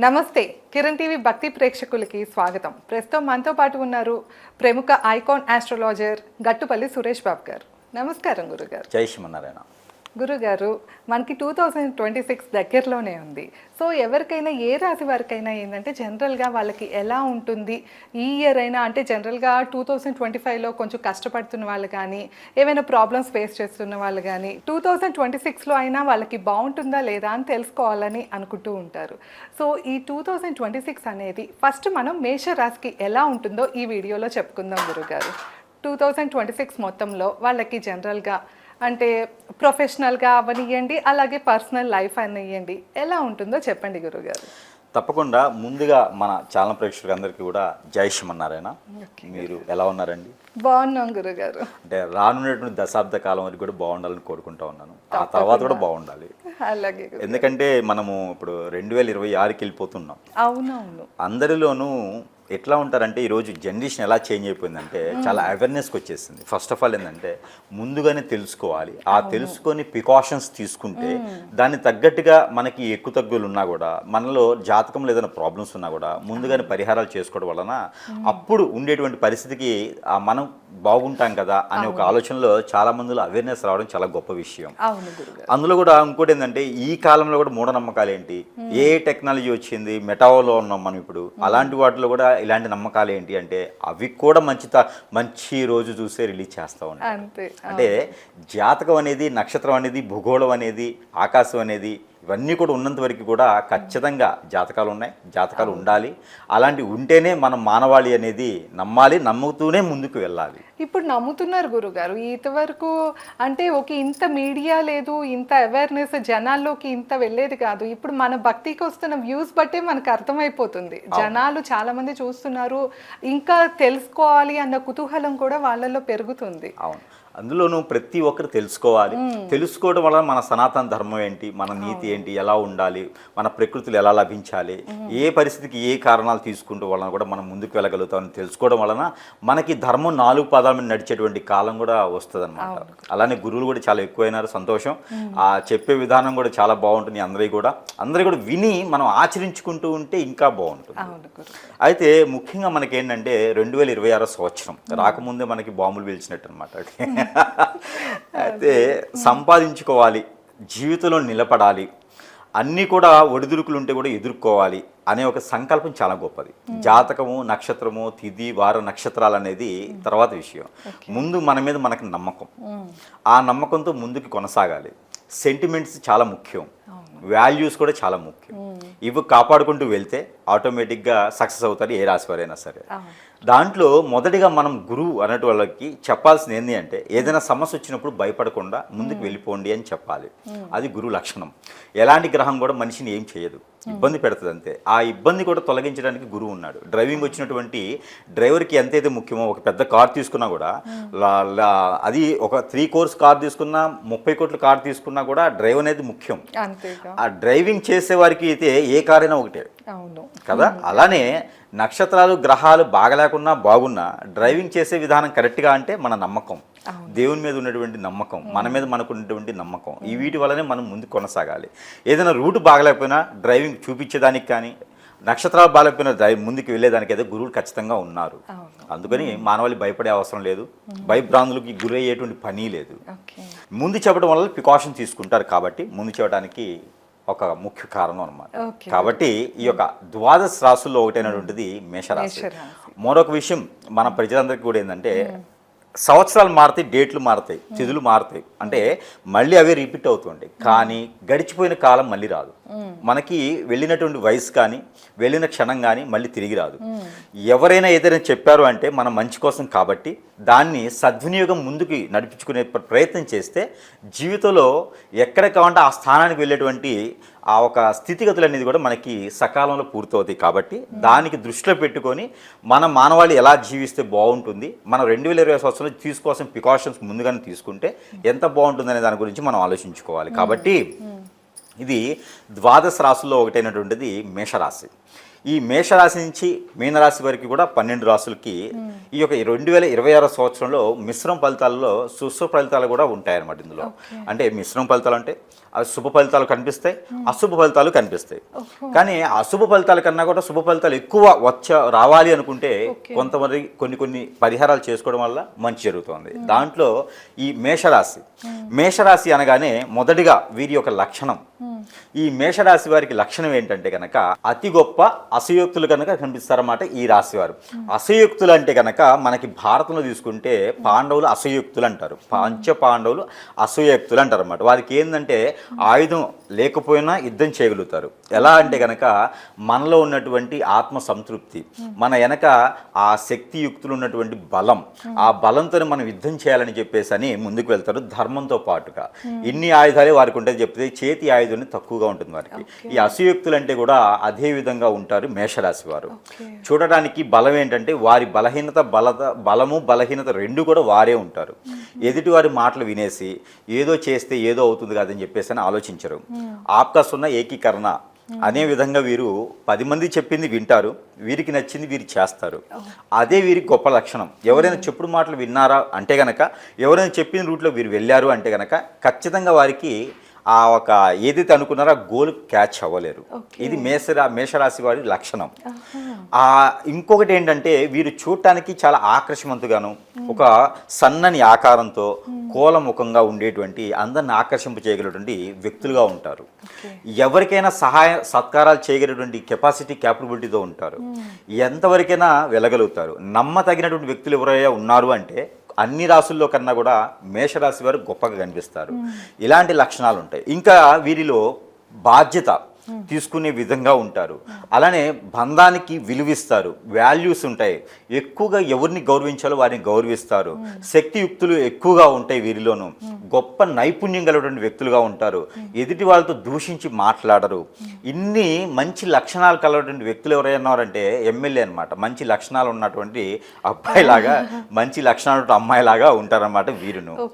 నమస్తే. కిరణ్ టీవీ భక్తి ప్రేక్షకులకి స్వాగతం. ప్రస్తుతం మనతో పాటు ఉన్నారు ప్రముఖ ఐకాన్ ఆస్ట్రాలజర్ గట్టుపల్లి సురేష్ బాబు గారు. నమస్కారం గురుగారు. జై శ్రీమన్నారాయణ. గురుగారు మనకి టూ థౌజండ్ ట్వంటీ సిక్స్ దగ్గరలోనే ఉంది. సో ఎవరికైనా ఏ రాశి వారికైనా ఏంటంటే జనరల్గా వాళ్ళకి ఎలా ఉంటుంది? ఈ ఇయర్ అయినా అంటే జనరల్గా టూ థౌజండ్ ట్వంటీ ఫైవ్లో కొంచెం కష్టపడుతున్న వాళ్ళు కానీ ఏమైనా ప్రాబ్లమ్స్ ఫేస్ చేస్తున్న వాళ్ళు కానీ టూ థౌజండ్ ట్వంటీ సిక్స్లో అయినా వాళ్ళకి బాగుంటుందా లేదా అని తెలుసుకోవాలని అనుకుంటూ ఉంటారు. సో ఈ టూ థౌజండ్ ట్వంటీ సిక్స్ అనేది ఫస్ట్ మనం మేష రాశికి ఎలా ఉంటుందో ఈ వీడియోలో చెప్పుకుందాం గురుగారు. టూ థౌజండ్ ట్వంటీ సిక్స్ మొత్తంలో వాళ్ళకి జనరల్గా అంటే ప్రొఫెషనల్గా అవనియండి అలాగే పర్సనల్ లైఫ్ అనియండి ఎలా ఉంటుందో చెప్పండి గురుగారు. తప్పకుండా ముందుగా మన ఛానల్ ప్రేక్షకులందరికీ కూడా జై శ్రీమన్నారాయణ. మీరు ఎలా ఉన్నారండి? బాగున్నాం గురుగారు. అంటే రానున్నటువంటి దశాబ్ద కాలం వరకు కూడా బాగుండాలని కోరుకుంటా ఉన్నాను. ఆ తర్వాత కూడా బాగుండాలి. అలాగే ఎందుకంటే మనము ఇప్పుడు రెండు వేల ఇరవై ఆరుకి వెళ్ళిపోతున్నాం. అవునవును. అందరిలోనూ ఎట్లా ఉంటారంటే ఈరోజు జనరేషన్ ఎలా చేంజ్ అయిపోయిందంటే చాలా అవేర్నెస్కి వచ్చేసింది. ఫస్ట్ ఆఫ్ ఆల్ ఏంటంటే ముందుగానే తెలుసుకోవాలి. ఆ తెలుసుకొని ప్రికాషన్స్ తీసుకుంటే దాన్ని తగ్గట్టుగా మనకి ఎక్కువ తగ్గులు ఉన్నా కూడా మనలో జాతకంలో ఏదైనా ప్రాబ్లమ్స్ ఉన్నా కూడా ముందుగానే పరిహారాలు చేసుకోవడం వలన అప్పుడు ఉండేటువంటి పరిస్థితికి మనం బాగుంటాం కదా అనే ఒక ఆలోచనలో చాలా మందిలో అవేర్నెస్ రావడం చాలా గొప్ప విషయం. అందులో కూడా ఇంకోటి ఏంటంటే ఈ కాలంలో కూడా మూఢనమ్మకాలు ఏంటి? ఏ టెక్నాలజీ వచ్చింది? మెటావోలో ఉన్నాం మనం ఇప్పుడు. అలాంటి వాటిలో కూడా ఇలాంటి నమ్మకాలు ఏంటి అంటే అవి కూడా మంచి త- మంచి రోజు చూసే రిలీజ్ చేస్తూ ఉంటాయి. అంటే జాతకం అనేది నక్షత్రం అనేది భూగోళం అనేది ఆకాశం అనేది ఇవన్నీ కూడా ఉన్నంత వరకు కూడా ఖచ్చితంగా జాతకాలు ఉన్నాయి. జాతకాలు ఉండాలి. అలాంటి ఉంటేనే మనం మానవాళి అనేది నమ్మాలి నమ్ముతూనే ముందుకు వెళ్ళాలి. ఇప్పుడు నమ్ముతున్నారు గురుగారు. ఇంతవరకు అంటే ఒక ఇంత మీడియా లేదు ఇంత అవేర్నెస్ జనాల్లోకి ఇంత వెళ్ళేది కాదు. ఇప్పుడు మన భక్తికి వస్తున్న వ్యూస్ బట్టే మనకు అర్థమైపోతుంది. జనాలు చాలా మంది చూస్తున్నారు. ఇంకా తెలుసుకోవాలి అన్న కుతూహలం కూడా వాళ్ళలో పెరుగుతుంది. అవును. అందులోనూ ప్రతి ఒక్కరు తెలుసుకోవాలి. తెలుసుకోవడం వల్ల మన సనాతన ధర్మం ఏంటి? మన నీతి ఏంటి? ఎలా ఉండాలి? మన ప్రకృతులు ఎలా లభించాలి? ఏ పరిస్థితికి ఏ కారణాలు తీసుకుంటూ వలన కూడా మనం ముందుకు వెళ్ళగలుగుతామని తెలుసుకోవడం వలన మనకి ధర్మం నాలుగు పాదాల మీద నడిచేటువంటి కాలం కూడా వస్తుంది అలానే గురువులు కూడా చాలా ఎక్కువైనారు. సంతోషం. ఆ చెప్పే విధానం కూడా చాలా బాగుంటుంది. అందరికీ కూడా. అందరూ కూడా విని మనం ఆచరించుకుంటూ ఉంటే ఇంకా బాగుంటుంది. అయితే ముఖ్యంగా మనకి ఏంటంటే రెండు వేల ఇరవై ఆరో సంవత్సరం. రాకముందే మనకి బాంబులు పీల్చినట్టు అనమాట అయితే సంపాదించుకోవాలి జీవితంలో నిలబడాలి అన్నీ కూడా ఒడిదుడుకులు ఉంటే కూడా ఎదుర్కోవాలి అనే ఒక సంకల్పం చాలా గొప్పది. జాతకము నక్షత్రము తిథి వార నక్షత్రాలు అనేది తర్వాత విషయం. ముందు మన మీద మనకి నమ్మకం. ఆ నమ్మకంతో ముందుకు కొనసాగాలి. సెంటిమెంట్స్ చాలా ముఖ్యం. వాల్యూస్ కూడా చాలా ముఖ్యం. ఇవి కాపాడుకుంటూ వెళ్తే ఆటోమేటిక్గా సక్సెస్ అవుతారు ఏ రాశి వారైనా సరే. దాంట్లో మొదటిగా మనం గురువు అన్నట్టు వాళ్ళకి చెప్పాల్సింది ఏంటి అంటే ఏదైనా సమస్య వచ్చినప్పుడు భయపడకుండా ముందుకు వెళ్ళిపోండి అని చెప్పాలి. అది గురువు లక్షణం. ఎలాంటి గ్రహం కూడా మనిషిని ఏం చేయదు. ఇబ్బంది పెడుతుంది అంతే. ఆ ఇబ్బంది కూడా తొలగించడానికి గురువు ఉన్నాడు. డ్రైవింగ్ వచ్చినటువంటి డ్రైవర్కి ఎంతైతే ముఖ్యమో ఒక పెద్ద కార్ తీసుకున్నా కూడా అది ఒక త్రీ కోర్స్ కార్ తీసుకున్నా ముప్పై కోట్ల కార్ తీసుకున్నా కూడా డ్రైవ్ అనేది ముఖ్యం. ఆ డ్రైవింగ్ చేసే వారికి అయితే ఏ కార్ అయినా ఒకటే. కదా? అలానే నక్షత్రాలు గ్రహాలు బాగలేకున్నా బాగున్నా డ్రైవింగ్ చేసే విధానం కరెక్ట్గా అంటే మన నమ్మకం. దేవుని మీద ఉన్నటువంటి నమ్మకం మన మీద మనకు ఉన్నటువంటి నమ్మకం. ఈ వీటి వల్లనే మనం ముందుకు కొనసాగాలి. ఏదైనా రూట్ బాగలేకపోయినా డ్రైవింగ్ చూపించేదానికి కానీ నక్షత్రాలు బాగలేకపోయినా డ్రైవ్ ముందుకు వెళ్ళేదానికి అయితే గురువులు ఖచ్చితంగా ఉన్నారు. అందుకని మానవాళి భయపడే అవసరం లేదు. భయభ్రాంతులకి గురయ్యేటువంటి పని లేదు. ముందు చెప్పడం వల్ల ప్రికాషన్ తీసుకుంటారు కాబట్టి ముందు చెప్పడానికి ఒక ముఖ్య కారణం అనమాట. కాబట్టి ఈ యొక్క ద్వాదశ రాసుల్లో ఒకటైనటువంటిది మేషరాశి. మరొక విషయం మన ప్రజలందరికీ కూడా ఏంటంటే సంవత్సరాలు మారుతాయి డేట్లు మారుతాయి తిథులు మారుతాయి. అంటే మళ్ళీ అవే రిపీట్ అవుతుంటాయి. కానీ గడిచిపోయిన కాలం మళ్ళీ రాదు. మనకి వెళ్ళినటువంటి వయసు కానీ వెళ్ళిన క్షణం కానీ మళ్ళీ తిరిగి రాదు. ఎవరైనా ఏదైనా చెప్పారు అంటే మన మంచి కోసం కాబట్టి దాన్ని సద్వినియోగం ముందుకి నడిపించుకునే ప్రయత్నం చేస్తే జీవితంలో ఎక్కడ కావాలంటే ఆ స్థానానికి వెళ్ళేటువంటి ఆ ఒక స్థితిగతులు అనేది కూడా మనకి సకాలంలో పూర్తవుతాయి కాబట్టి దానికి దృష్టిలో పెట్టుకొని మన మానవాళి ఎలా జీవిస్తే బాగుంటుంది మనం రెండు వేల ఇరవై సంవత్సరంలో తీసుకోవాల్సిన ప్రికాషన్స్ ముందుగానే తీసుకుంటే ఎంత బాగుంటుంది అనే దాని గురించి మనం ఆలోచించుకోవాలి. కాబట్టి ఇది ద్వాదశ రాశుల్లో ఒకటైనటువంటిది మేషరాశి. ఈ మేషరాశి నుంచి మీనరాశి వరకు కూడా పన్నెండు రాసులకి ఈ యొక్క రెండు వేల ఇరవై ఆరో సంవత్సరంలో మిశ్రమ ఫలితాల్లో సుశుభ ఫలితాలు కూడా ఉంటాయన్నమాట ఇందులో. అంటే మిశ్రమ ఫలితాలు అంటే శుభ ఫలితాలు కనిపిస్తాయి అశుభ ఫలితాలు కనిపిస్తాయి. కానీ అశుభ ఫలితాల కన్నా కూడా శుభ ఫలితాలు ఎక్కువ వచ్చ రావాలి అనుకుంటే కొంతమంది కొన్ని కొన్ని పరిహారాలు చేసుకోవడం వల్ల మంచి జరుగుతుంది. దాంట్లో ఈ మేషరాశి. మేషరాశి అనగానే మొదటిగా వీరి యొక్క లక్షణం. ఈ మేషరాశి వారికి లక్షణం ఏంటంటే కనుక అతి గొప్ప అసయోక్తులు కనుక కనిపిస్తారన్నమాట ఈ రాశి వారు. అసయోక్తులు అంటే కనుక మనకి భారతంలో తీసుకుంటే పాండవులు అసయోక్తులు అంటారు. పంచ పాండవులు అసయోక్తులు అంటారు అనమాట వారికి ఏంటంటే ఆయుధం లేకపోయినా యుద్ధం చేయగలుగుతారు. ఎలా అంటే కనుక మనలో ఉన్నటువంటి ఆత్మ సంతృప్తి మన వెనక ఆ శక్తియుక్తులు ఉన్నటువంటి బలం ఆ బలంతో మనం యుద్ధం చేయాలని చెప్పేసి అని ముందుకు వెళ్తారు ధర్మంతో పాటుగా. ఇన్ని ఆయుధాలే వారికి ఉంటుంది చెప్తే చేతి ఆయుధం తక్కువగా ఉంటుంది వారికి. ఈ అసయుక్తులు అంటే కూడా అదే విధంగా ఉంటారు మేషరాశి వారు. చూడడానికి బలం ఏంటంటే వారి బలహీనత బలత బలము బలహీనత రెండు కూడా వారే ఉంటారు. ఎదుటి వారి మాటలు వినేసి ఏదో చేస్తే ఏదో అవుతుంది కాదని చెప్పేసి అని ఆలోచించరు. ఆప్కాస్ ఉన్న ఏకీకరణ. అనే విధంగా వీరు పది మంది చెప్పింది వింటారు. వీరికి నచ్చింది వీరు చేస్తారు. అదే వీరికి గొప్ప లక్షణం. ఎవరైనా చెప్పుడు మాటలు విన్నారా అంటే గనక ఎవరైనా చెప్పిన రూట్లో వీరు వెళ్ళారు అంటే గనక ఖచ్చితంగా వారికి ఆ ఒక ఏదైతే అనుకున్నారో ఆ గోల్ క్యాచ్ అవ్వలేరు. ఇది మేషరా మేషరాశి వారి లక్షణం. ఆ ఇంకొకటి ఏంటంటే వీరు చూడటానికి చాలా ఆకర్షవంతుగాను ఒక సన్నని ఆకారంతో కోలముఖంగా ఉండేటువంటి అందరిని ఆకర్షింప చేయగలిగినటువంటి వ్యక్తులుగా ఉంటారు. ఎవరికైనా సహాయ సత్కారాలు చేయగలిగినటువంటి కెపాసిటీ క్యాపబిలిటీతో ఉంటారు. ఎంతవరకైనా వెళ్ళగలుగుతారు. నమ్మతగినటువంటి వ్యక్తులు ఎవరైనా ఉన్నారు అంటే అన్ని రాసుల్లో కన్నా కూడా మేషరాశి వారు గొప్పగా కనిపిస్తారు. ఇలాంటి లక్షణాలు ఉంటాయి ఇంకా వీరిలో బాధ్యత తీసుకునే విధంగా ఉంటారు. అలానే బంధానికి విలువిస్తారు. వాల్యూస్ ఉంటాయి. ఎక్కువగా ఎవరిని గౌరవించాలో వారిని గౌరవిస్తారు. శక్తియుక్తులు ఎక్కువగా ఉంటాయి వీరిలోనూ. గొప్ప నైపుణ్యం కలిగినటువంటి వ్యక్తులుగా ఉంటారు. ఎదుటి వాళ్ళతో దూషించి మాట్లాడరు. ఇన్ని మంచి లక్షణాలు కలిగినటువంటి వ్యక్తులు ఎవరైనా ఉన్నారంటే ఎమ్మెల్యే అనమాట మంచి లక్షణాలు ఉన్నటువంటి అబ్బాయిలాగా మంచి లక్షణాలు అమ్మాయిలాగా ఉంటారన్నమాట వీరును.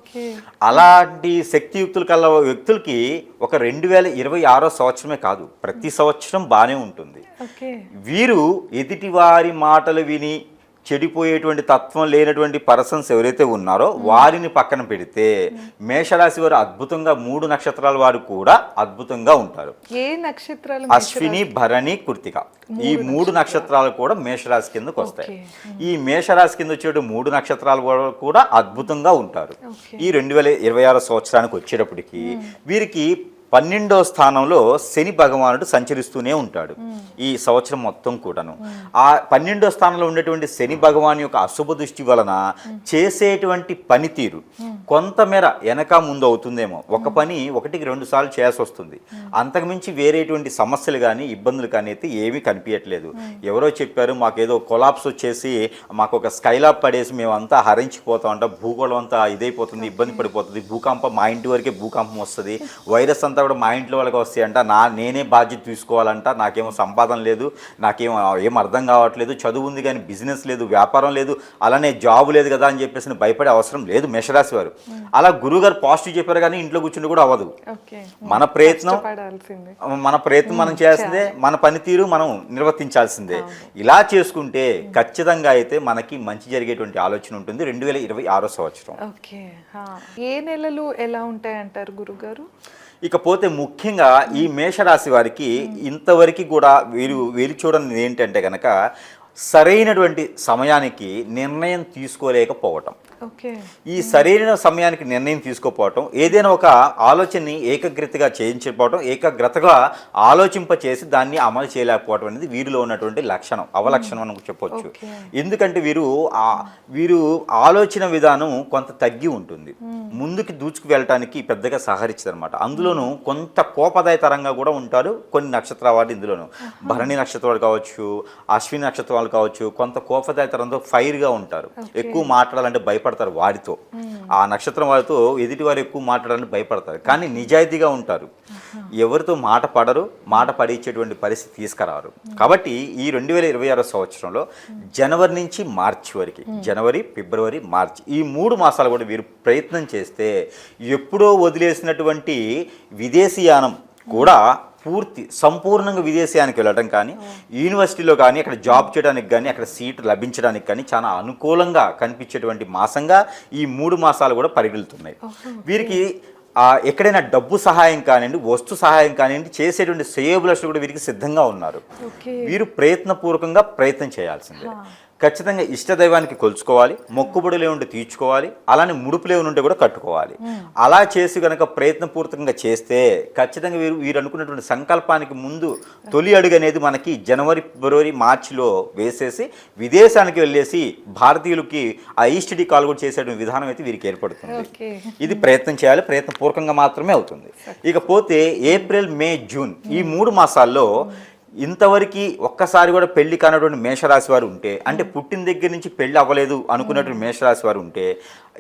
అలాంటి శక్తియుక్తులు కల వ్యక్తులకి ఒక రెండు వేల ఇరవై ఆరో సంవత్సరమే కాదు. ప్రతి సంవత్సరం బాగానే ఉంటుంది. వీరు ఎదుటి వారి మాటలు విని చెడిపోయేటువంటి తత్వం లేనటువంటి పర్సన్స్ ఎవరైతే ఉన్నారో వారిని పక్కన పెడితే మేషరాశి వారు అద్భుతంగా మూడు నక్షత్రాల వారు కూడా అద్భుతంగా ఉంటారు. ఏ నక్షత్రాలు అశ్విని భరణి కృతిక. ఈ మూడు నక్షత్రాలు. కూడా మేషరాశి కిందకు వస్తాయి. ఈ మేషరాశి కింద వచ్చే మూడు నక్షత్రాలు కూడా- కూడా అద్భుతంగా ఉంటారు. ఈ రెండు వేల ఇరవై ఆరో సంవత్సరానికి వచ్చేటప్పటికి వీరికి పన్నెండో స్థానంలో శని భగవానుడు సంచరిస్తూనే ఉంటాడు. ఈ సంవత్సరం మొత్తం కూడాను. ఆ పన్నెండో స్థానంలో ఉండేటువంటి శని భగవాన్ యొక్క అశుభ దృష్టి వలన చేసేటువంటి పనితీరు కొంతమేర వెనక ముందు అవుతుందేమో. ఒక పని ఒకటికి రెండు సార్లు చేయాల్సి వస్తుంది. అంతకుమించి వేరేటువంటి సమస్యలు కానీ ఇబ్బందులు కానీ అయితే ఏమీ కనిపించట్లేదు ఎవరో చెప్పారు మాకేదో కొలాప్స్ వచ్చేసి మాకు ఒక స్కైలాప్ పడేసి మేమంతా హరించిపోతాం అంట భూగోళం అంతా ఇదైపోతుంది ఇబ్బంది పడిపోతుంది. భూకంపం మా ఇంటి వరకే భూకంపం వస్తుంది. వైరస్ అంతా కూడా మా ఇంట్లో వాళ్ళకి వస్తాయి అంట నా నేనే బాధ్యత తీసుకోవాలంట నాకేమో సంపాదన లేదు నాకేమో ఏం అర్థం కావట్లేదు చదువు ఉంది కానీ బిజినెస్ లేదు వ్యాపారం లేదు అలానే జాబ్ లేదు కదా అని చెప్పేసి భయపడే అవసరం లేదు మేషరాశి వారు. అలా గురువుగారు పాజిటివ్ చెప్పారు కానీ ఇంట్లో కూర్చుంటే కూడా అవ్వదు. మన ప్రయత్నం పడాల్సిందే మన ప్రయత్నం మనం చేయాల్సిందే మన పనితీరు మనం నిర్వర్తించాల్సిందే. ఇలా చేసుకుంటే ఖచ్చితంగా అయితే మనకి మంచి జరిగేటువంటి ఆలోచన ఉంటుంది రెండు వేల ఇరవై ఆరో సంవత్సరం. ఏ నెలలు ఎలా ఉంటాయి అంటారు గురుగారు ఇకపోతే ముఖ్యంగా ఈ మేషరాశి వారికి ఇంతవరకు కూడా వీరు వీరు చూడని ఏంటంటే కనుక సరైనటువంటి సమయానికి నిర్ణయం తీసుకోలేకపోవటం. ఈ సరైన సమయానికి నిర్ణయం తీసుకోకపోవటం ఏదైనా ఒక ఆలోచనని ఏకగ్రతగా చేయించకపోవటం ఏకాగ్రతగా ఆలోచింప చేసి దాన్ని అమలు చేయలేకపోవటం అనేది వీరిలో ఉన్నటువంటి లక్షణం అవలక్షణం అని చెప్పొచ్చు. Okay. ఎందుకంటే వీరు వీరు ఆలోచన విధానం కొంత తగ్గి ఉంటుంది. ముందుకు దూచుకు వెళ్ళటానికి పెద్దగా సహకరించదనమాట అందులోనూ కొంత కోపదాయతరంగా కూడా ఉంటారు కొన్ని నక్షత్రాల వారు ఇందులోను భరణి నక్షత్రాలు కావచ్చు అశ్విని నక్షత్రాలు కావచ్చు కొంత కోపదాయతరంతో ఫైర్గా ఉంటారు. ఎక్కువ మాట్లాడాలంటే భయపడతారు వారితో. ఆ నక్షత్రం వారితో ఎదుటి వారు ఎక్కువ మాట్లాడాలని భయపడతారు. కానీ నిజాయితీగా ఉంటారు. ఎవరితో మాట పడరు మాట పడిచ్చేటువంటి పరిస్థితి తీసుకురారు. కాబట్టి ఈ రెండు వేల ఇరవై ఆరో సంవత్సరంలో జనవరి నుంచి మార్చి వరకు జనవరి ఫిబ్రవరి మార్చి ఈ మూడు మాసాలు కూడా వీరు ప్రయత్నం చేస్తే ఎప్పుడో వదిలేసినటువంటి విదేశీయానం కూడా పూర్తి సంపూర్ణంగా విదేశానికి వెళ్ళడం కానీ యూనివర్సిటీలో కానీ అక్కడ జాబ్ చేయడానికి కానీ అక్కడ సీట్ లభించడానికి కానీ చాలా అనుకూలంగా కనిపించేటువంటి మాసంగా ఈ మూడు మాసాలు కూడా పరిగెలుతున్నాయి వీరికి ఎక్కడైనా డబ్బు సహాయం కానివ్వండి వస్తు సహాయం కానివ్వండి చేసేటువంటి సేబులస్ కూడా వీరికి సిద్ధంగా ఉన్నారు. వీరు ప్రయత్నపూర్వకంగా ప్రయత్నం చేయాల్సిందే. ఖచ్చితంగా ఇష్టదైవానికి కొలుచుకోవాలి మొక్కుబడులు ఏముంటే తీర్చుకోవాలి అలానే ముడుపులు ఉంటే కూడా కట్టుకోవాలి. అలా చేసి కనుక ప్రయత్నపూర్వకంగా చేస్తే ఖచ్చితంగా వీరు వీరు అనుకున్నటువంటి సంకల్పానికి ముందు తొలి అడుగు అనేది మనకి జనవరి ఫిబ్రవరి మార్చిలో వేసేసి విదేశానికి వెళ్ళేసి భారతీయులకి ఆ ఈస్టిడి కాల్ కూడా చేసేటువంటి విధానం అయితే వీరికి ఏర్పడుతుంది. ఇది ప్రయత్నం చేయాలి ప్రయత్నపూర్వకంగా మాత్రమే అవుతుంది. ఇకపోతే ఏప్రిల్ మే జూన్ ఈ మూడు మాసాల్లో ఇంతవరకు ఒక్కసారి కూడా పెళ్ళి కానటువంటి మేషరాశి వారు ఉంటే అంటే పుట్టిన దగ్గర నుంచి పెళ్ళి అవ్వలేదు అనుకున్నటువంటి మేషరాశి వారు ఉంటే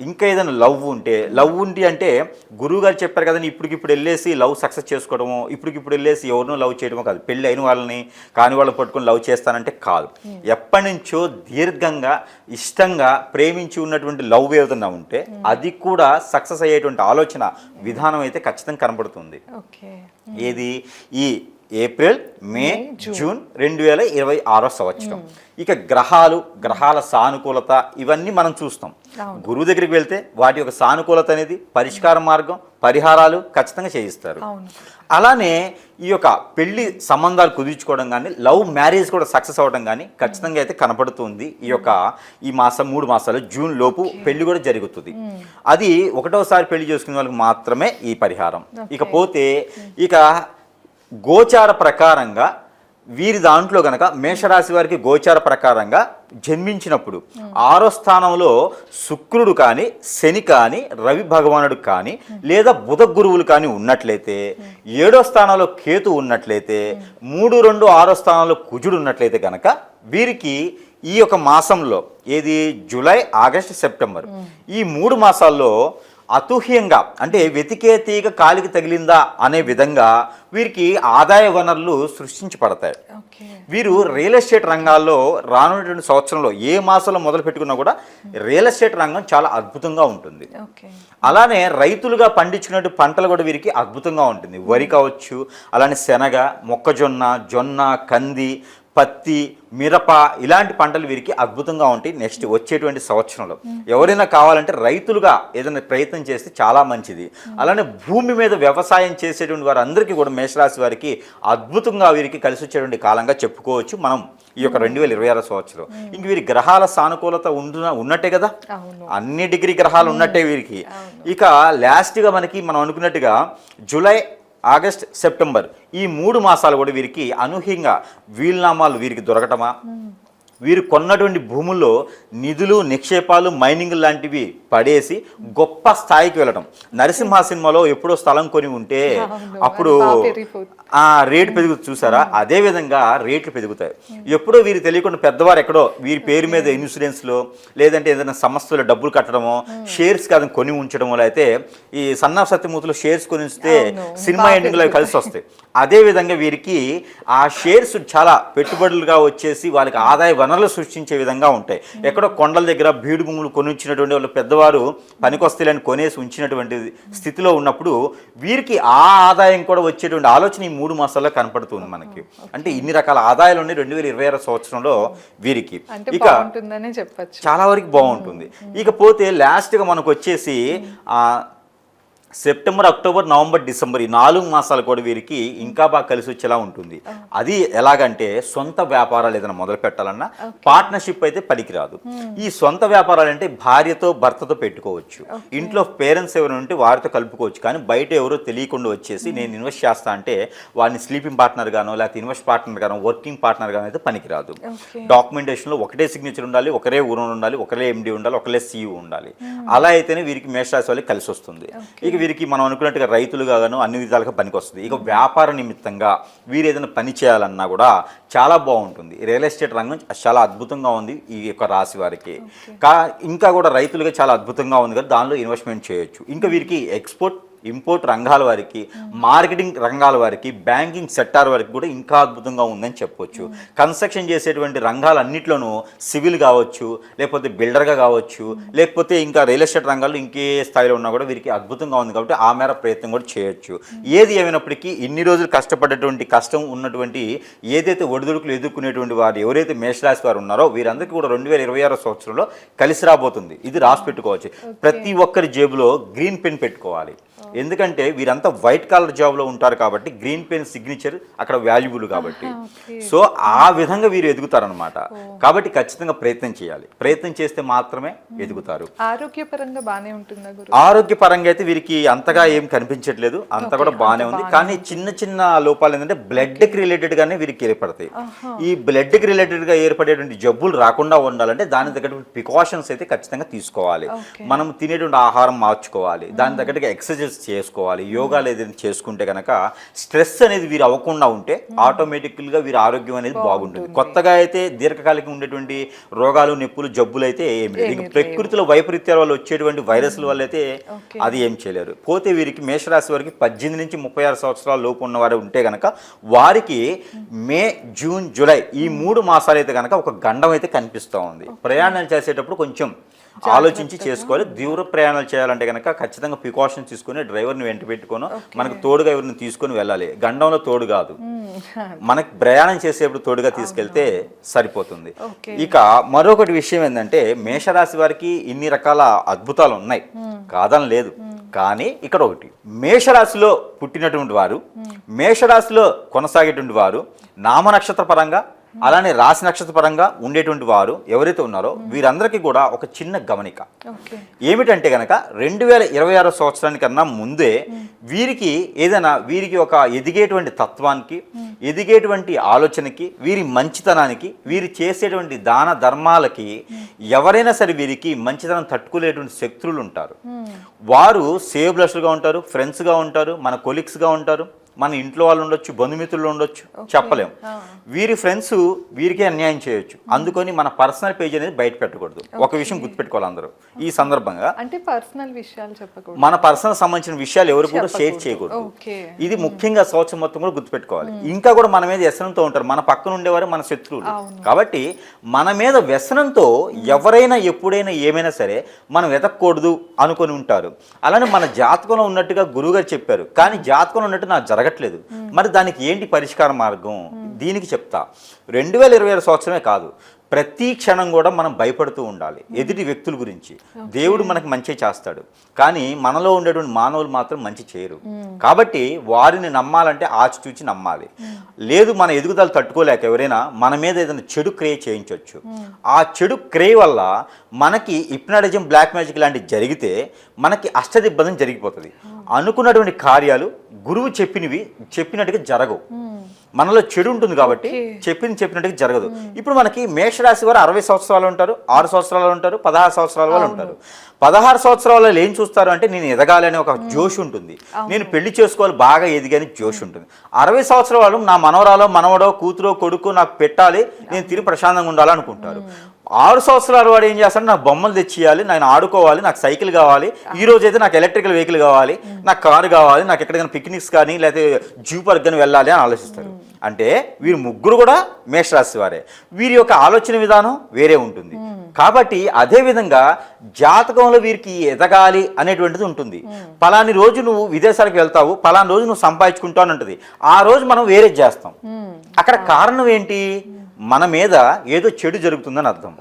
ఇంకా ఏదైనా లవ్ ఉంటే లవ్ ఉండి అంటే గురువు గారు చెప్పారు కదండి ఇప్పటికిప్పుడు వెళ్ళేసి లవ్ సక్సెస్ చేసుకోవడమో ఇప్పటికిప్పుడు వెళ్ళేసి ఎవరినో లవ్ చేయడమో కాదు పెళ్ళి అయిన వాళ్ళని కాని వాళ్ళని పట్టుకొని లవ్ చేస్తానంటే కాదు. ఎప్పటి నుంచో దీర్ఘంగా ఇష్టంగా ప్రేమించి ఉన్నటువంటి లవ్ ఏదైనా ఉంటే అది కూడా సక్సెస్ అయ్యేటువంటి ఆలోచన విధానం అయితే ఖచ్చితంగా కనబడుతుంది. ఓకే. ఏది? ఈ ఏప్రిల్ మే జూన్. రెండు వేల ఇరవై ఆరో సంవత్సరం. ఇక గ్రహాలు గ్రహాల సానుకూలత ఇవన్నీ మనం చూస్తాం. గురువు దగ్గరికి వెళ్తే వాటి యొక్క సానుకూలత అనేది పరిష్కార మార్గం పరిహారాలు ఖచ్చితంగా చేయిస్తారు. అలానే ఈ యొక్క పెళ్ళి సంబంధాలు కుదుర్చుకోవడం కానీ లవ్ మ్యారేజ్ కూడా సక్సెస్ అవ్వడం కానీ ఖచ్చితంగా అయితే కనపడుతుంది ఈ యొక్క ఈ మాసం మూడు మాసాలు జూన్ లోపు పెళ్ళి కూడా జరుగుతుంది. అది ఒకటోసారి పెళ్ళి చేసుకునే వాళ్ళకి మాత్రమే ఈ పరిహారం. ఇకపోతే ఇక గోచార ప్రకారంగా వీరి దాంట్లో గనక మేషరాశి వారికి గోచార ప్రకారంగా జన్మించినప్పుడు ఆరో స్థానంలో శుక్రుడు కానీ శని కానీ రవి భగవానుడు కానీ లేదా బుధ గురువులు కానీ ఉన్నట్లయితే ఏడో స్థానంలో కేతు ఉన్నట్లయితే మూడు రెండు ఆరో స్థానంలో కుజుడు ఉన్నట్లయితే గనక వీరికి ఈ యొక్క మాసంలో ఏది? July August September. ఈ మూడు మాసాల్లో అతూహ్యంగా అంటే వెతికే తీగ కాలికి తగిలిందా అనే విధంగా వీరికి ఆదాయ వనరులు సృష్టించబడతాయి. వీరు రియల్ ఎస్టేట్ రంగాల్లో రానున్నటువంటి సంవత్సరంలో ఏ మాసంలో మొదలు పెట్టుకున్నా కూడా రియల్ ఎస్టేట్ రంగం చాలా అద్భుతంగా ఉంటుంది. అలానే రైతులుగా పండించినట్టు పంటలు కూడా వీరికి అద్భుతంగా ఉంటుంది. వరి కావచ్చు అలానే శనగ మొక్కజొన్న జొన్న కంది పత్తి మిరప ఇలాంటి పంటలు వీరికి అద్భుతంగా ఉంటాయి నెక్స్ట్ వచ్చేటువంటి సంవత్సరంలో. ఎవరైనా కావాలంటే రైతులుగా ఏదైనా ప్రయత్నం చేస్తే చాలా మంచిది. అలానే భూమి మీద వ్యవసాయం చేసేటువంటి వారందరికీ కూడా మేషరాశి వారికి అద్భుతంగా వీరికి కలిసి వచ్చేటువంటి కాలంగా చెప్పుకోవచ్చు మనం ఈ యొక్క రెండు వేల ఇరవై ఆరో సంవత్సరం. ఇంక వీరి గ్రహాల సానుకూలత ఉండున ఉన్నట్టే కదా? అన్ని డిగ్రీ గ్రహాలు ఉన్నట్టే వీరికి. ఇక లాస్ట్గా మనకి మనం అనుకున్నట్టుగా జూలై ఆగస్ట్ సెప్టెంబర్. ఈ మూడు మాసాలు కూడా వీరికి అనూహ్యంగా వీలునామాలు వీరికి దొరకటమా? వీరు కొన్నటువంటి భూముల్లో నిధులు నిక్షేపాలు మైనింగ్ లాంటివి పడేసి గొప్ప స్థాయికి వెళ్ళడం నరసింహ సినిమాలో ఎప్పుడో స్థలం కొని ఉంటే అప్పుడు. ఆ రేటు పెరుగుతుంది చూసారా? అదే విధంగా రేట్లు పెరుగుతాయి. ఎప్పుడో వీరు తెలియకుండా పెద్దవారు ఎక్కడో వీరి పేరు మీద ఇన్సూరెన్స్లో లేదంటే ఏదైనా సంస్థలో డబ్బులు కట్టడమో షేర్స్ కాదని కొని ఉంచడమో అయితే ఈ సన్నా సత్యమూర్తిలో షేర్స్ కొని ఉంచితే సినిమా ఎండింగ్లో కలిసి వస్తాయి. అదే విధంగా వీరికి ఆ షేర్స్ చాలా పెట్టుబడులుగా వచ్చేసి వాళ్ళకి ఆదాయ వనరులు సృష్టించే విధంగా ఉంటాయి. ఎక్కడో కొండల దగ్గర బీడు భూములు కొని ఉంచినటువంటి వాళ్ళు పెద్దవారు పనికొస్తేలని కొనేసి ఉంచినటువంటి స్థితిలో ఉన్నప్పుడు వీరికి ఆ ఆదాయం కూడా వచ్చేటువంటి ఆలోచన ఈ మూడు మాసాల్లో కనపడుతుంది మనకి. అంటే ఇన్ని రకాల ఆదాయాలు ఉన్నాయి రెండు వేల ఇరవై ఆరో సంవత్సరంలో వీరికి. ఇక చాలా వరకు బాగుంటుంది. ఇకపోతే లాస్ట్గా మనకు వచ్చేసి ఆ, సెప్టెంబర్ అక్టోబర్ నవంబర్ డిసెంబర్ ఈ నాలుగు మాసాలు కూడా వీరికి ఇంకా బాగా కలిసి వచ్చేలా ఉంటుంది. అది ఎలాగంటే సొంత వ్యాపారాలు ఏదైనా మొదలు పెట్టాలన్నా పార్ట్నర్షిప్ అయితే పనికిరాదు. ఈ సొంత వ్యాపారాలు అంటే భార్యతో భర్తతో పెట్టుకోవచ్చు. ఇంట్లో పేరెంట్స్ ఎవరైనా ఉంటే వారితో కలుపుకోవచ్చు. కానీ బయట ఎవరో తెలియకుండా వచ్చేసి నేను ఇన్వెస్ట్ చేస్తా అంటే వాడిని స్లీపింగ్ పార్ట్నర్ గానో లేకపోతే ఇన్వెస్ట్ పార్ట్నర్ గానో వర్కింగ్ పార్ట్నర్ గానో అయితే పనికిరాదు. డాక్యుమెంటేషన్లో ఒకటే సిగ్నేచర్ ఉండాలి ఒకరే ఊరు ఉండాలి ఒకరే ఎండి ఉండాలి ఒకరే సిఇఓ ఉండాలి. అలా అయితేనే వీరికి మేషరాశి వాళ్ళకి కలిసి వస్తుంది. ఇక వీరికి మనం అనుకున్నట్టుగా రైతులుగా గాను అన్ని విధాలుగా పనికి వస్తుంది ఇక వ్యాపార నిమిత్తంగా వీరు ఏదైనా పని చేయాలన్నా కూడా చాలా బాగుంటుంది. రియల్ ఎస్టేట్ రంగం చాలా అద్భుతంగా ఉంది ఈ యొక్క రాశి వారికి. కా ఇంకా కూడా రైతులుగా చాలా అద్భుతంగా ఉంది కదా దానిలో ఇన్వెస్ట్మెంట్ చేయొచ్చు. ఇంకా వీరికి ఎక్స్పోర్ట్ ఇంపోర్ట్ రంగాల వారికి మార్కెటింగ్ రంగాల వారికి బ్యాంకింగ్ సెక్టార్ వారికి కూడా ఇంకా అద్భుతంగా ఉందని చెప్పొచ్చు. కన్స్ట్రక్షన్ చేసేటువంటి రంగాలన్నిట్లోనూ సివిల్ కావచ్చు లేకపోతే బిల్డర్గా కావచ్చు లేకపోతే ఇంకా రియల్ ఎస్టేట్ రంగాల్లో ఇంకే స్థాయిలో ఉన్నా కూడా వీరికి అద్భుతంగా ఉంది కాబట్టి ఆ మేర ప్రయత్నం కూడా చేయొచ్చు. ఏది ఏమైనప్పటికీ ఇన్ని రోజులు కష్టపడేటువంటి కష్టం ఉన్నటువంటి ఏదైతే ఒడిదుడుకులు ఎదుర్కొనేటువంటి వారు ఎవరైతే మేషరాశి వారు ఉన్నారో వీరందరికీ కూడా రెండు వేల ఇరవై ఆరో సంవత్సరంలో కలిసి రాబోతుంది. ఇది రాసి పెట్టుకోవచ్చు. ప్రతి ఒక్కరి జేబులో గ్రీన్ పెన్ పెట్టుకోవాలి. ఎందుకంటే వీరంతా వైట్ కలర్ జాబ్లో ఉంటారు కాబట్టి గ్రీన్ పెన్ సిగ్నేచర్ అక్కడ వాల్యుబుల్ కాబట్టి. సో ఆ విధంగా వీరు ఎదుగుతారనమాట కాబట్టి ఖచ్చితంగా ప్రయత్నం చేయాలి. ప్రయత్నం చేస్తే మాత్రమే ఎదుగుతారు. ఆరోగ్యపరంగా బాగానే ఉంటుందా ఆరోగ్యపరంగా అయితే వీరికి అంతగా ఏం కనిపించట్లేదు. అంతా కూడా బాగానే ఉంది. కానీ చిన్న చిన్న లోపాలు ఏంటంటే బ్లడ్కి రిలేటెడ్ గానే వీరికి ఏర్పడతాయి. ఈ బ్లడ్కి రిలేటెడ్గా ఏర్పడేటువంటి జబ్బులు రాకుండా ఉండాలంటే దాని తగ్గటువంటి ప్రికాషన్స్ అయితే ఖచ్చితంగా తీసుకోవాలి. మనం తినేటువంటి ఆహారం మార్చుకోవాలి. దాని తగ్గట్టుగా ఎక్సర్సైజ్ చేసుకోవాలి. యోగాలు ఏదైనా చేసుకుంటే కనుక స్ట్రెస్ అనేది వీరు అవ్వకుండా ఉంటే ఆటోమేటికల్గా వీరి ఆరోగ్యం అనేది బాగుంటుంది. కొత్తగా అయితే దీర్ఘకాలిక ఉండేటువంటి రోగాలు నొప్పులు జబ్బులు అయితే ఏమి లేదు. ఇంకా ప్రకృతిలో వైపరీత్యాల వల్ల వచ్చేటువంటి వైరస్ల వల్ల అయితే. అది ఏం చేయలేరు. పోతే వీరికి మేషరాశి వారికి పద్దెనిమిది నుంచి ముప్పై ఆరు సంవత్సరాల లోపు ఉన్నవారు ఉంటే గనక వారికి మే జూన్ జూలై ఈ మూడు మాసాలు అయితే గనక ఒక గండం అయితే కనిపిస్తూ ఉంది. ప్రయాణాలు చేసేటప్పుడు కొంచెం ఆలోచించి చేసుకోవాలి. దూర ప్రయాణాలు చేయాలంటే కనుక ఖచ్చితంగా ప్రికాషన్స్ తీసుకొని డ్రైవర్ని వెంట పెట్టుకొని మనకు తోడుగా ఎవరిని తీసుకొని వెళ్ళాలి. గండంలో తోడు కాదు. మనకి ప్రయాణం చేసేప్పుడు తోడుగా తీసుకెళ్తే సరిపోతుంది. ఇక మరొకటి విషయం ఏంటంటే మేషరాశి వారికి ఇన్ని రకాల అద్భుతాలు ఉన్నాయి. కాదని లేదు. కానీ ఇక్కడ ఒకటి. మేషరాశిలో పుట్టినటువంటి వారు మేషరాశిలో కొనసాగేటువంటి వారు నామ నక్షత్ర పరంగా అలానే రాశి నక్షత్ర పరంగా ఉండేటువంటి వారు ఎవరైతే ఉన్నారో వీరందరికీ కూడా ఒక చిన్న గమనిక. ఏమిటంటే కనుక రెండు వేల ఇరవై ఆరో సంవత్సరానికన్నా ముందే వీరికి ఏదైనా వీరికి ఒక ఎదిగేటువంటి తత్వానికి ఎదిగేటువంటి ఆలోచనకి వీరి మంచితనానికి వీరు చేసేటువంటి దాన ధర్మాలకి ఎవరైనా సరే వీరికి మంచితనం తట్టుకోలేటువంటి శక్తులు ఉంటారు. వారు సేవ్ బ్లస్లుగా ఉంటారు ఫ్రెండ్స్గా ఉంటారు మన కొలీగ్స్గా ఉంటారు మన ఇంట్లో వాళ్ళు ఉండొచ్చు బంధుమిత్రులు ఉండొచ్చు చెప్పలేం. వీరి ఫ్రెండ్స్ వీరికే అన్యాయం చేయొచ్చు. అందుకని మన పర్సనల్ పేజ్ అనేది బయట పెట్టకూడదు. ఒక విషయం గుర్తుపెట్టుకోవాలి అందరూ. ఈ సందర్భంగా అంటే పర్సనల్ విషయాలు చెప్పకూడదు. మన పర్సనల్ సంబంధించిన విషయాలు ఎవరు కూడా షేర్ చేయకూడదు. ఇది ముఖ్యంగా సంవత్సరం మొత్తం కూడా గుర్తుపెట్టుకోవాలి. ఇంకా కూడా మన మీద వ్యసనంతో ఉంటారు. మన పక్కన ఉండేవారు మన శత్రువులు. కాబట్టి మన మీద వ్యసనంతో ఎవరైనా ఎప్పుడైనా ఏమైనా సరే మనం వెతకూడదు అనుకొని ఉంటారు. అలానే మన జాతకంలో ఉన్నట్టుగా గురువుగారు చెప్పారు. కానీ జాతకంలో ఉన్నట్టు నాకు జరగట్లేదు. మరి దానికి ఏంటి పరిష్కార మార్గం? దీనికి చెప్తా. రెండు వేల ఇరవై ఆరు సంవత్సరమే కాదు ప్రతి క్షణం కూడా మనం భయపడుతూ ఉండాలి ఎదుటి వ్యక్తుల గురించి. దేవుడు మనకు మంచి చేస్తాడు. కానీ మనలో ఉండేటువంటి మానవులు మాత్రం మంచి చేయరు. కాబట్టి వారిని నమ్మాలంటే ఆచితూచి నమ్మాలి. లేదు మన ఎదుగుదల తట్టుకోలేక ఎవరైనా మన మీద ఏదైనా చెడు క్రియ చేయించవచ్చు ఆ చెడు క్రియ వల్ల మనకి ఇప్నాటిజం బ్లాక్ మ్యాజిక్ లాంటివి జరిగితే మనకి అష్టదిబ్బదం జరిగిపోతుంది. అనుకున్నటువంటి కార్యాలు గురువు చెప్పినవి చెప్పినట్టుగా జరగవు. మనలో చెడు ఉంటుంది కాబట్టి చెప్పింది చెప్పినట్టుగా జరగదు. ఇప్పుడు మనకి మేషరాశి వారు అరవై సంవత్సరాలు ఉంటారు ఆరు సంవత్సరాలు ఉంటారు పదహారు సంవత్సరాల వాళ్ళు ఉంటారు. పదహారు సంవత్సరాల వాళ్ళు ఏం చూస్తారు అంటే నేను ఎదగాలి అనే ఒక జోష్ ఉంటుంది. నేను పెళ్ళి చేసుకోవాలి బాగా ఎదిగని జోష్ ఉంటుంది. అరవై సంవత్సరాల వాళ్ళు నా మనవరాలో మనవడో కూతురో కొడుకు నాకు పెట్టాలి నేను తిరిగి ప్రశాంతంగా ఉండాలనుకుంటారు. ఆరు సంవత్సరాల వాడు ఏం చేస్తాడు? నాకు బొమ్మలు తెచ్చియాలి నేను ఆడుకోవాలి నాకు సైకిల్ కావాలి ఈ రోజు అయితే నాకు ఎలక్ట్రికల్ వెహికల్ కావాలి నాకు కారు కావాలి నాకు ఎక్కడికైనా పిక్నిక్స్ కానీ లేకపోతే జూ పార్క్ కానీ వెళ్ళాలి అని ఆలోచిస్తారు అంటే వీరు ముగ్గురు కూడా మేషరాశి వారే. వీరి యొక్క ఆలోచన విధానం వేరే ఉంటుంది. కాబట్టి అదే విధంగా జాతకంలో వీరికి ఎదగాలి అనేటువంటిది ఉంటుంది. పలాని రోజు నువ్వు విదేశాలకు వెళ్తావు పలాని రోజు నువ్వు సంపాదించుకుంటావు అని ఉంటుంది. ఆ రోజు మనం వేరే చేస్తాం. అక్కడ కారణం ఏంటి? మన మీద ఏదో చెడు జరుగుతుందని అర్థం.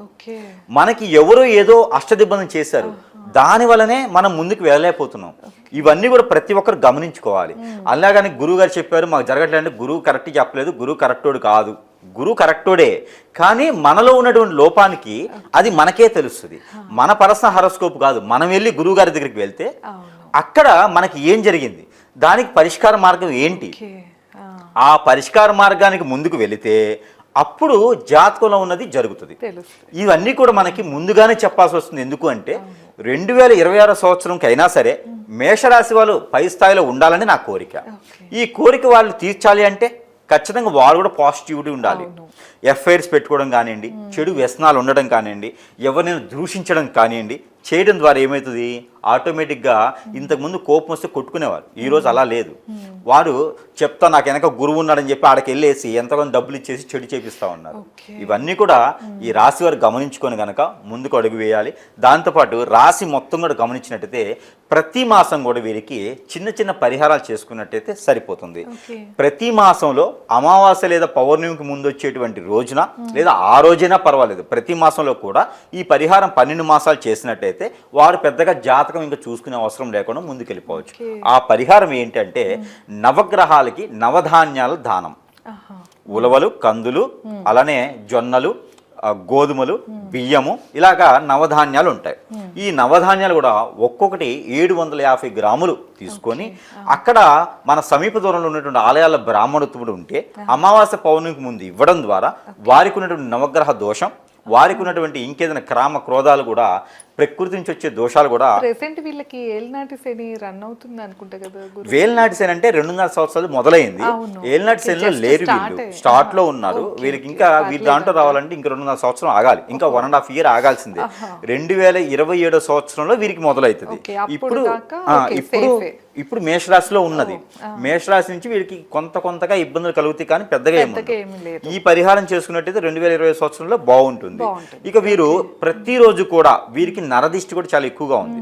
మనకి ఎవరో ఏదో అష్టదిబ్బనం చేశారు. దాని వల్లనే మనం ముందుకు వెళ్ళలేకపోతున్నాం. ఇవన్నీ కూడా ప్రతి ఒక్కరు గమనించుకోవాలి. అలాగని గురువు గారు చెప్పారు మాకు జరగట్లేదు గురువు కరెక్ట్ చెప్పలేదు గురువు కరెక్టోడు కాదు. గురువు కరెక్టోడే. కానీ మనలో ఉన్నటువంటి లోపానికి అది మనకే తెలుస్తుంది. మన పర్సనల్ హరోస్కోప్ కాదు. మనం వెళ్ళి గురువు గారి దగ్గరికి వెళ్తే అక్కడ మనకి ఏం జరిగింది? దానికి పరిష్కార మార్గం ఏంటి? ఆ పరిష్కార మార్గానికి ముందుకు వెళితే అప్పుడు జాతకంలో ఉన్నది జరుగుతుంది. ఇవన్నీ కూడా మనకి ముందుగానే చెప్పాల్సి వస్తుంది. ఎందుకు అంటే రెండు వేల ఇరవై ఆరో సంవత్సరంకి అయినా సరే మేషరాశి వాళ్ళు పై స్థాయిలో ఉండాలని నా కోరిక. ఈ కోరిక వాళ్ళు తీర్చాలి అంటే ఖచ్చితంగా వాళ్ళు కూడా పాజిటివిటీ ఉండాలి. ఎఫ్ఐఆర్స్ పెట్టుకోవడం కానివ్వండి చెడు వ్యసనాలు ఉండడం కానివ్వండి ఎవరినైనా దూషించడం కానివ్వండి చేయడం ద్వారా ఏమవుతుంది? ఆటోమేటిక్గా ఇంతకుముందు కోపం వస్తే కొట్టుకునేవారు. ఈ రోజు అలా లేదు. వారు చెప్తా నాకు వెనక గురువు ఉన్నాడని చెప్పి ఆడకి వెళ్ళేసి ఎంతగానో డబ్బులు ఇచ్చేసి చెడు చేపిస్తా ఉన్నారు. ఇవన్నీ కూడా ఈ రాశి వారు గమనించుకొని గనక ముందుకు అడుగు వేయాలి. దాంతోపాటు రాశి మొత్తం కూడా గమనించినట్టయితే ప్రతి మాసం కూడా వీరికి చిన్న చిన్న పరిహారాలు చేసుకున్నట్టయితే సరిపోతుంది. ప్రతి మాసంలో అమావాస్య లేదా పౌర్ణమికి ముందు వచ్చేటువంటి రోజున లేదా ఆ రోజైనా పర్వాలేదు. ప్రతి మాసంలో కూడా ఈ పరిహారం పన్నెండు మాసాలు చేసినట్టయితే వారు పెద్దగా జాతకం ఇంకా చూసుకునే అవసరం లేకుండా ముందుకెళ్ళిపోవచ్చు. ఆ పరిహారం ఏంటంటే నవగ్రహాలకి నవధాన్యాల దానం. ఉలవలు కందులు అలానే జొన్నలు గోధుమలు బియ్యము ఇలాగా నవధాన్యాలు ఉంటాయి. ఈ నవధాన్యాలు కూడా ఒక్కొక్కటి ఏడు వందల యాభై గ్రాములు తీసుకొని అక్కడ మన సమీప దూరంలో ఉన్నటువంటి ఆలయాల బ్రాహ్మణోత్తముడు ఉంటే అమావాస్య పౌర్ణమికి ముందు ఇవ్వడం ద్వారా వారికి ఉన్నటువంటి నవగ్రహ దోషం వారికి ఉన్నటువంటి ఇంకేదైనా క్రామ క్రోధాలు కూడా ప్రకృతి నుంచి వచ్చే దోషాలు కూడా ప్రెసెంట్ వీళ్ళకి ఏలినాటి శని రన్ అవుతుంది అనుకుంటా కదా వేల్నాటి సేన అంటే రెండున్నర సంవత్సరాలు మొదలైంది. ఏల్నాటి Just లేరు వీళ్ళు. స్టార్ట్లో ఉన్నారు. వీళ్ళకి okay. ఇంకా వీళ్ళు దాంట్లో రావాలంటే ఇంకా రెండున్నర సంవత్సరం ఆగాలి. ఇంకా వన్ అండ్ హాఫ్ ఇయర్ ఆగాల్సిందే. రెండు వేల ఇరవై ఏడో సంవత్సరంలో వీరికి మొదలవుతుంది. అప్పుడు ఇప్పుడు ఇప్పుడు. ఇప్పుడు మేషరాశిలో ఉన్నది. మేషరాశి నుంచి వీరికి కొంత కొంతగా ఇబ్బందులు కలుగుతాయి కానీ పెద్దగా ఏమి ఈ పరిహారం చేసుకున్నట్టయితే రెండు వేల ఇరవై సంవత్సరంలో బాగుంటుంది. బాగుంటుంది. ఇక వీరు ప్రతిరోజు కూడా వీరికి నరదిష్టి కూడా చాలా ఎక్కువగా ఉంది.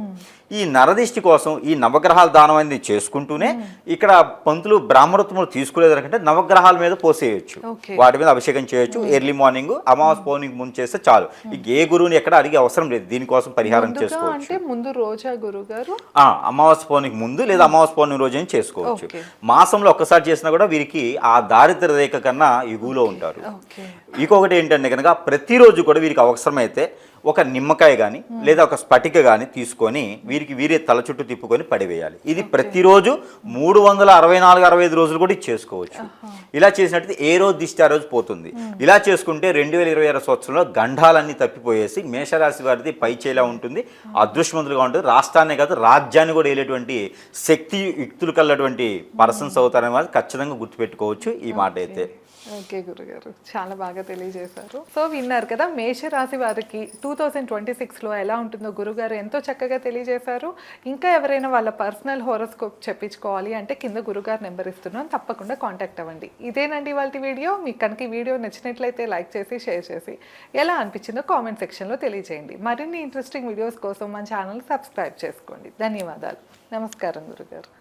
ఈ నరదిష్టి కోసం ఈ నవగ్రహాల దానం అనేది చేసుకుంటూనే ఇక్కడ పంతులు బ్రాహ్మణోత్తములు తీసుకోలేదంటే నవగ్రహాల మీద పోసేయచ్చు. వాటి మీద అభిషేకం చేయొచ్చు. ఎర్లీ మార్నింగ్ అమావాస్య పౌర్ణమికి ముందు చేస్తే చాలు. ఇక ఏ గురువుని ఎక్కడ అడిగే అవసరం లేదు. దీనికోసం పరిహారం చేసుకోవచ్చు. ముందు రోజా గురువు గారు ఆ, అమావాస్య పౌర్ణమికి ముందు లేదా అమావాస్య పౌర్ణమి రోజు చేసుకోవచ్చు. మాసంలో ఒక్కసారి చేసినా కూడా వీరికి ఆ దారిద్ర రేఖ కన్నా ఎగువలో ఉంటారు. ఇంకొకటి ఏంటంటే కనుక ప్రతిరోజు కూడా వీరికి అవసరమైతే ఒక నిమ్మకాయ కానీ లేదా ఒక స్ఫటిక కానీ తీసుకొని వీరికి వీరే తల చుట్టూ తిప్పుకొని పడివేయాలి. ఇది ప్రతిరోజు మూడు వందల అరవై నాలుగు అరవై ఐదు రోజులు కూడా చేసుకోవచ్చు ఇలా చేసినట్టు ఏ రోజు దిష్టి ఆ రోజు పోతుంది. ఇలా చేసుకుంటే రెండు వేల ఇరవై ఆరు సంవత్సరంలో గండాలన్నీ తప్పిపోయేసి మేషరాశి వారిది పై చేలా ఉంటుంది అదృష్టవంతులుగా ఉంటుంది. రాష్ట్రాన్ని కాదు రాజ్యాన్ని కూడా వెళ్ళేటువంటి శక్తి యుక్తులు కలటువంటి పర్సన్స్ అవుతారని మాత్రం ఖచ్చితంగా గుర్తుపెట్టుకోవచ్చు ఈ మాట అయితే ఓకే గురుగారు. చాలా బాగా తెలియజేశారు. సో విన్నారు కదా మేషరాశి వారికి టూ థౌజండ్ ట్వంటీ సిక్స్లో ఎలా ఉంటుందో గురుగారు ఎంతో చక్కగా తెలియజేశారు. ఇంకా ఎవరైనా వాళ్ళ పర్సనల్ హోరోస్కోప్ చెప్పించుకోవాలి అంటే కింద గురుగారు నెంబర్ ఇస్తున్నాను. తప్పకుండా కాంటాక్ట్ అవ్వండి. ఇదేనండి వాళ్ళ వీడియో. మీకు కనుక వీడియో నచ్చినట్లయితే లైక్ చేసి షేర్ చేసి ఎలా అనిపించిందో కామెంట్ సెక్షన్లో తెలియజేయండి. మరిన్ని ఇంట్రెస్టింగ్ వీడియోస్ కోసం మన ఛానల్ సబ్స్క్రైబ్ చేసుకోండి. ధన్యవాదాలు. నమస్కారం గురుగారు.